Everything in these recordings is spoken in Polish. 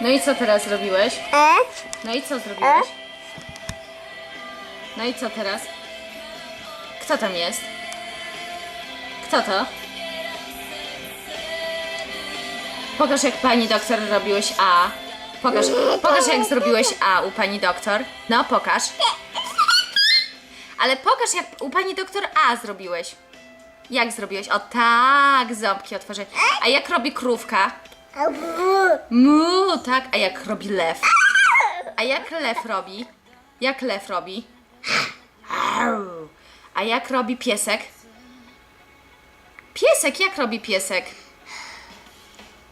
No i co teraz zrobiłeś? E? No i co zrobiłeś? No i co teraz? Kto tam jest? Kto to? Pokaż jak pani doktor robiłeś A. Pokaż, pokaż jak zrobiłeś A u pani doktor. No pokaż. Ale pokaż jak u pani doktor A zrobiłeś. Jak zrobiłeś? O tak, ząbki otworzę. A jak robi krówka? Mu, tak. A jak robi lew? A jak lew robi? Jak lew robi? A jak robi piesek? Piesek, jak robi piesek?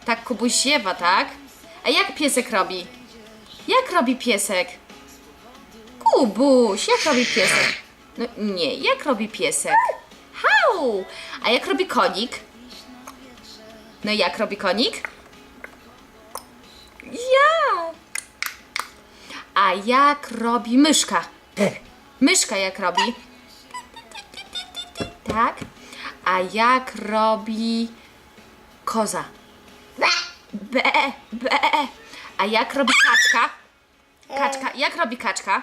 Tak Kubuś ziewa, tak? A jak piesek robi? Jak robi piesek? Kubuś, jak robi piesek? No nie, jak robi piesek? Hau! A jak robi konik? No jak robi konik? Ja! A jak robi myszka? Myszka jak robi? Tak. A jak robi koza? Be, be. A jak robi kaczka? Kaczka, jak robi kaczka?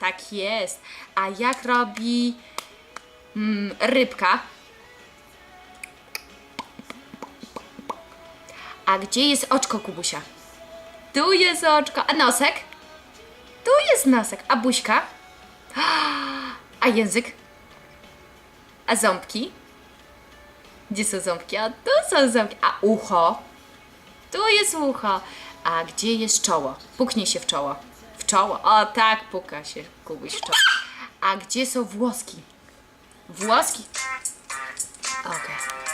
Tak jest. A jak robi mm, rybka? A gdzie jest oczko Kubusia? Tu jest oczko. A nosek? Tu jest nosek. A buźka? A język? A ząbki? Gdzie są ząbki? A tu są ząbki. A ucho? Tu jest ucho. A gdzie jest czoło? Puknij się w czoło. W czoło. O tak, puka się Kubuś w czoło. A gdzie są włoski? Włoski. Okej.